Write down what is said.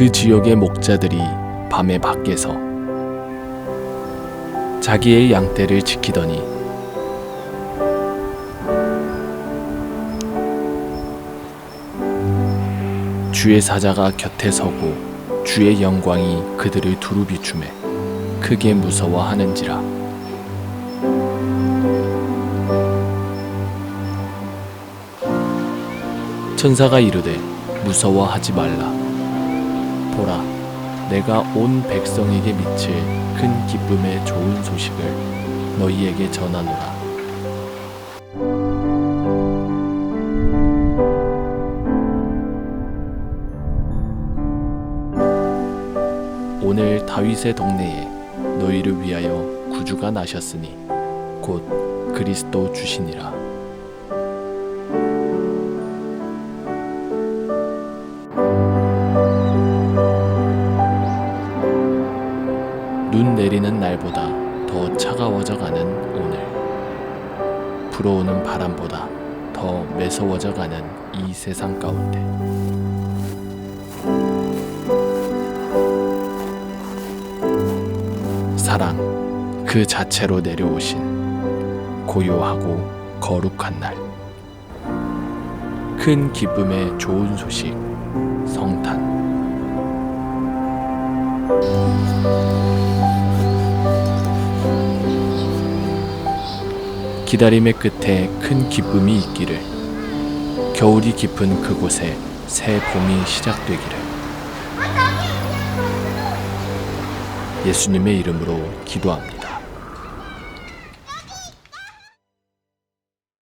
그 지역의 목자들이 밤에 밖에서 자기의 양떼를 지키더니 주의 사자가 곁에 서고 주의 영광이 그들을 두루 비추매 크게 무서워하는지라. 천사가 이르되 무서워하지 말라 보라 내가 온 백성에게 미칠 큰 기쁨의 좋은 소식을 너희에게 전하노라. 오늘 다윗의 동네에 너희를 위하여 구주가 나셨으니 곧 그리스도 주시니라 내리는 날보다 더 차가워져 가는 오늘 불어오는 바람보다 더 매서워져 가는 이 세상 가운데 사랑 그 자체로 내려오신 고요하고 거룩한 날. 큰 기쁨의 좋은 소식 성탄. 기다림의 끝에 큰 기쁨이 있기를 겨울이 깊은 그곳에 새 봄이 시작되기를 예수님의 이름으로 기도합니다.